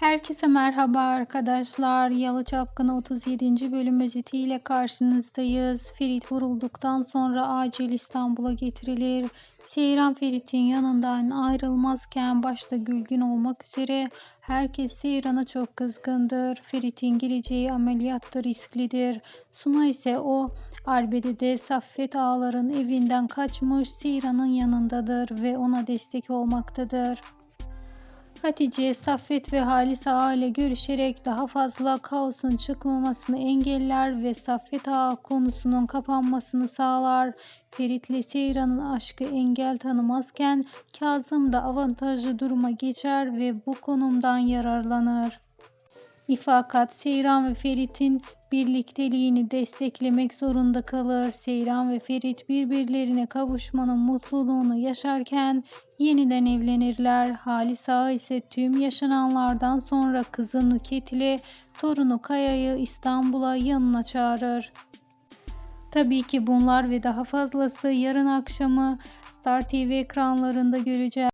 Herkese merhaba arkadaşlar. Yalı Çapkını 37. bölüm özetiyle karşınızdayız. Ferit vurulduktan sonra acil İstanbul'a getirilir. Seyran Ferit'in yanından ayrılmazken başta Gülgün olmak üzere herkes Seyran'a çok kızgındır. Ferit'in gireceği ameliyatta risklidir. Suna ise o arbedede Saffet ağaların evinden kaçmış Seyran'ın yanındadır ve ona destek olmaktadır. Hatice, Saffet ve Halis Ağa ile görüşerek daha fazla kaosun çıkmamasını engeller ve Saffet Ağa konusunun kapanmasını sağlar. Ferit ile Seyran'ın aşkı engel tanımazken Kazım da avantajlı duruma geçer ve bu konumdan yararlanır. İfakat Seyran ve Ferit'in birlikteliğini desteklemek zorunda kalır. Seyran ve Ferit birbirlerine kavuşmanın mutluluğunu yaşarken yeniden evlenirler. Halis Ağa ise tüm yaşananlardan sonra kızı Nüket ile torunu Kaya'yı İstanbul'a yanına çağırır. Tabii ki bunlar ve daha fazlası yarın akşamı Star TV ekranlarında göreceğiz.